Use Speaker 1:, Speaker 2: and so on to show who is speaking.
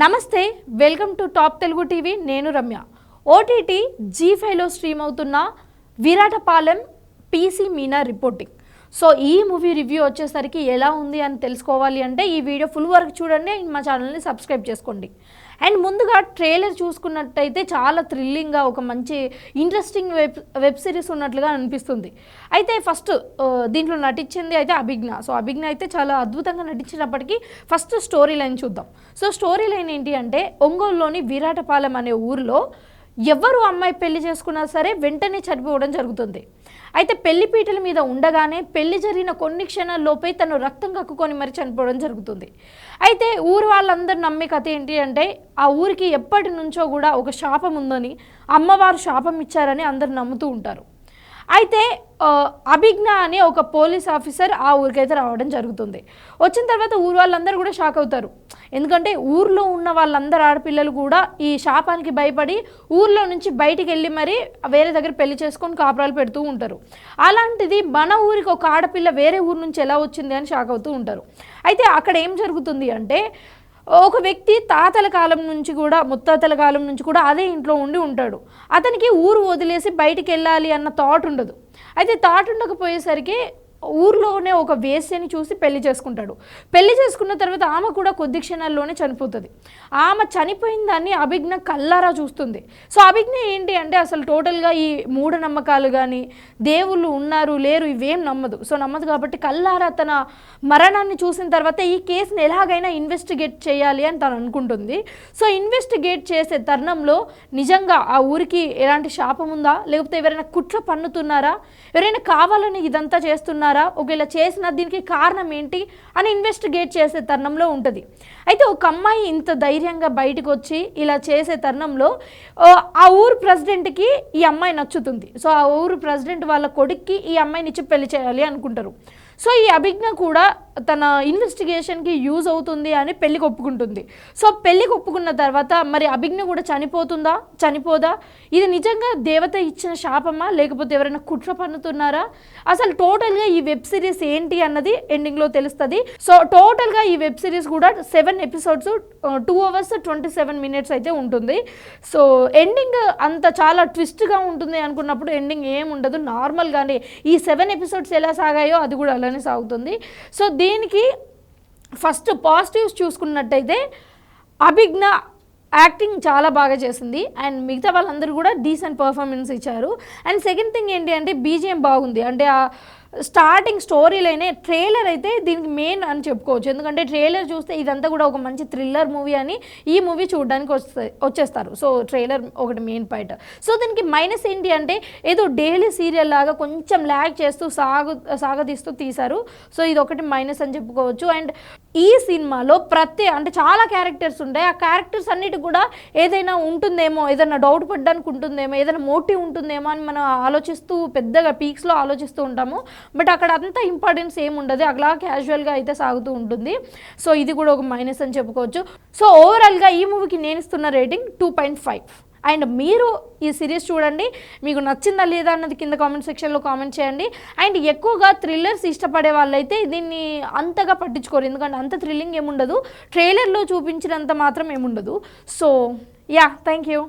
Speaker 1: నమస్తే welcome to top Telugu TV నేను Ramya. OTT G ఫైవ్లో స్ట్రీమ్ అవుతున్న Viratapalem PC Meena reporting. So ఈ మూవీ రివ్యూ వచ్చేసరికి ఎలా ఉంది అని తెలుసుకోవాలి అంటే ఈ వీడియో ఫుల్ వరకు చూడండి అండ్ మా ఛానల్ని సబ్స్క్రైబ్ చేసుకోండి. అండ్ ముందుగా ట్రైలర్ చూసుకున్నట్టయితే చాలా థ్రిల్లింగ్గా ఒక మంచి ఇంట్రెస్టింగ్ వెబ్ వెబ్ సిరీస్ ఉన్నట్లుగా అనిపిస్తుంది. అయితే ఫస్ట్ దీంట్లో నటించింది అయితే అభిజ్ఞ. సో అభిజ్ఞ అయితే చాలా అద్భుతంగా నటించినప్పటికీ ఫస్ట్ స్టోరీ లైన్ చూద్దాం. సో స్టోరీ లైన్ ఏంటి అంటే ఒంగోలులోని విరాటపాలెం అనే ఊరిలో ఎవరు అమ్మాయి పెళ్ళి చేసుకున్నా సరే వెంటనే చనిపోవడం జరుగుతుంది. అయితే పెళ్ళి పీటల మీద ఉండగానే పెళ్ళి జరిగిన కొన్ని క్షణాల్లోపే తను రక్తం కక్కుకొని మరి చనిపోవడం జరుగుతుంది. అయితే ఊరు వాళ్ళందరూ నమ్మే కథ ఏంటి అంటే ఆ ఊరికి ఎప్పటి నుంచో కూడా ఒక శాపం ఉందని అమ్మవారు శాపం ఇచ్చారని అందరు నమ్ముతూ ఉంటారు. అయితే అభిజ్ఞ అనే ఒక పోలీస్ ఆఫీసర్ ఆ ఊరికైతే రావడం జరుగుతుంది. వచ్చిన తర్వాత ఊరు వాళ్ళందరూ కూడా షాక్ అవుతారు. ఎందుకంటే ఊర్లో ఉన్న వాళ్ళందరు ఆడపిల్లలు కూడా ఈ శాపానికి భయపడి ఊర్లో నుంచి బయటికి వెళ్ళి మరీ వేరే దగ్గర పెళ్ళి చేసుకొని కాపురాలు పెడుతూ ఉంటారు. అలాంటిది మన ఊరికి ఒక ఆడపిల్ల వేరే ఊరు నుంచి ఎలా వచ్చింది అని షాక్ అవుతూ ఉంటారు. అయితే అక్కడ ఏం జరుగుతుంది అంటే ఒక వ్యక్తి తాతల కాలం నుంచి కూడా ముత్తాతల కాలం నుంచి కూడా అదే ఇంట్లో ఉండి ఉంటాడు. అతనికి ఊరు వదిలేసి బయటికి వెళ్ళాలి అన్న థాట్ ఉండదు. అయితే థాట్ ఉండకపోయేసరికి ఊర్లోనే ఒక వేశ్యని చూసి పెళ్ళి చేసుకుంటాడు. పెళ్ళి చేసుకున్న తర్వాత ఆమె కూడా కొద్ది క్షణాల్లోనే చనిపోతుంది. ఆమె చనిపోయిన దాన్ని అభిజ్ఞ కల్లారా చూస్తుంది. సో అభిజ్ఞ ఏంటి అంటే అసలు టోటల్గా ఈ మూఢనమ్మకాలు కానీ దేవుళ్ళు ఉన్నారు లేరు ఇవేం నమ్మదు. సో నమ్మదు కాబట్టి కల్లారా తన మరణాన్ని చూసిన తర్వాత ఈ కేసుని ఎలాగైనా ఇన్వెస్టిగేట్ చేయాలి అని తను అనుకుంటుంది. సో ఇన్వెస్టిగేట్ చేసే తరుణంలో నిజంగా ఆ ఊరికి ఎలాంటి శాపం ఉందా? లేకపోతే ఎవరైనా కుట్ర పన్నుతున్నారా? ఎవరైనా కావాలని ఇదంతా చేస్తున్నారా? ఒకవేళ చేసిన దీనికి కారణం ఏంటి అని ఇన్వెస్టిగేట్ చేసే తరుణంలో ఉంటుంది. అయితే ఒక అమ్మాయి ఇంత ధైర్యంగా బయటకు వచ్చి ఇలా చేసే తరుణంలో ఆ, ఆ ఊరు ప్రెసిడెంట్కి ఈ అమ్మాయి నచ్చుతుంది. సో ఆ ఊరు ప్రెసిడెంట్ వాళ్ళ కొడుక్కి ఈ అమ్మాయిని ఇచ్చి పెళ్ళి చేయాలి అనుకుంటారు. సో ఈ అభిజ్ఞ కూడా తన ఇన్వెస్టిగేషన్కి యూజ్ అవుతుంది అని పెళ్ళికి ఒప్పుకుంటుంది. సో పెళ్ళికి ఒప్పుకున్న తర్వాత మరి అభిజ్ఞ కూడా చనిపోతుందా? చనిపోదా? ఇది నిజంగా దేవత ఇచ్చిన శాపమా? లేకపోతే ఎవరైనా కుట్ర పన్నుతున్నారా? అసలు టోటల్గా ఈ వెబ్ సిరీస్ ఏంటి అన్నది ఎండింగ్లో తెలుస్తుంది. సో టోటల్గా ఈ వెబ్ సిరీస్ కూడా seven episodes two hours twenty seven minutes అయితే ఉంటుంది. సో ఎండింగ్ అంత చాలా ట్విస్ట్గా ఉంటుంది అనుకున్నప్పుడు ఎండింగ్ ఏం ఉండదు. నార్మల్గానే ఈ సెవెన్ ఎపిసోడ్స్ ఎలా సాగాయో అది కూడా అలానే సాగుతుంది. సో దీనికి ఫస్ట్ పాజిటివ్స్ చూసుకున్నట్టయితే అభిజ్ఞ యాక్టింగ్ చాలా బాగా చేసింది. అండ్ మిగతా వాళ్ళందరూ కూడా డీసెంట్ పర్ఫార్మెన్స్ ఇచ్చారు. అండ్ సెకండ్ థింగ్ ఏంటి అంటే బీజిఎం బాగుంది. అంటే ఆ స్టార్టింగ్ స్టోరీలోనే ట్రైలర్ అయితే దీనికి మెయిన్ అని చెప్పుకోవచ్చు. ఎందుకంటే ట్రైలర్ చూస్తే ఇదంతా కూడా ఒక మంచి థ్రిల్లర్ మూవీ అని ఈ మూవీ చూడడానికి వస్తే వచ్చేస్తారు. సో ట్రైలర్ ఒకటి మెయిన్ పాయింట్. సో దీనికి మైనస్ ఏంటి అంటే ఏదో డైలీ సీరియల్ లాగా కొంచెం ల్యాగ్ చేస్తూ సాగు సాగదీస్తూ తీశారు. సో ఇది ఒకటి మైనస్ అని చెప్పుకోవచ్చు. అండ్ ఈ సినిమాలో ప్రతి అంటే చాలా క్యారెక్టర్స్ ఉంటాయి. ఆ క్యారెక్టర్స్ అన్నిటి కూడా ఏదైనా ఉంటుందేమో ఏదైనా డౌట్ పడ్డానికి ఉంటుందేమో ఏదైనా మోటివ్ ఉంటుందేమో అని మనం ఆలోచిస్తూ పెద్దగా పీక్స్లో ఆలోచిస్తూ ఉంటాము. బట్ అక్కడ అంత ఇంపార్టెన్స్ ఏమి ఉండదు. అలా క్యాజువల్గా అయితే సాగుతూ ఉంటుంది. సో ఇది కూడా ఒక మైనస్ అని చెప్పుకోవచ్చు. సో ఓవరాల్గా ఈ మూవీకి నేను ఇస్తున్న rating two point five and మీరు ఈ సిరీస్ చూడండి. మీకు నచ్చిందా లేదా అన్నది కింద కామెంట్ సెక్షన్లో కామెంట్ చేయండి. అండ్ ఎక్కువగా థ్రిల్లర్స్ ఇష్టపడే వాళ్ళైతే దీన్ని అంతగా పట్టించుకోరు. ఎందుకంటే అంత థ్రిల్లింగ్ ఏముండదు. ట్రైలర్లో చూపించినంత మాత్రం ఏముండదు. So yeah thank you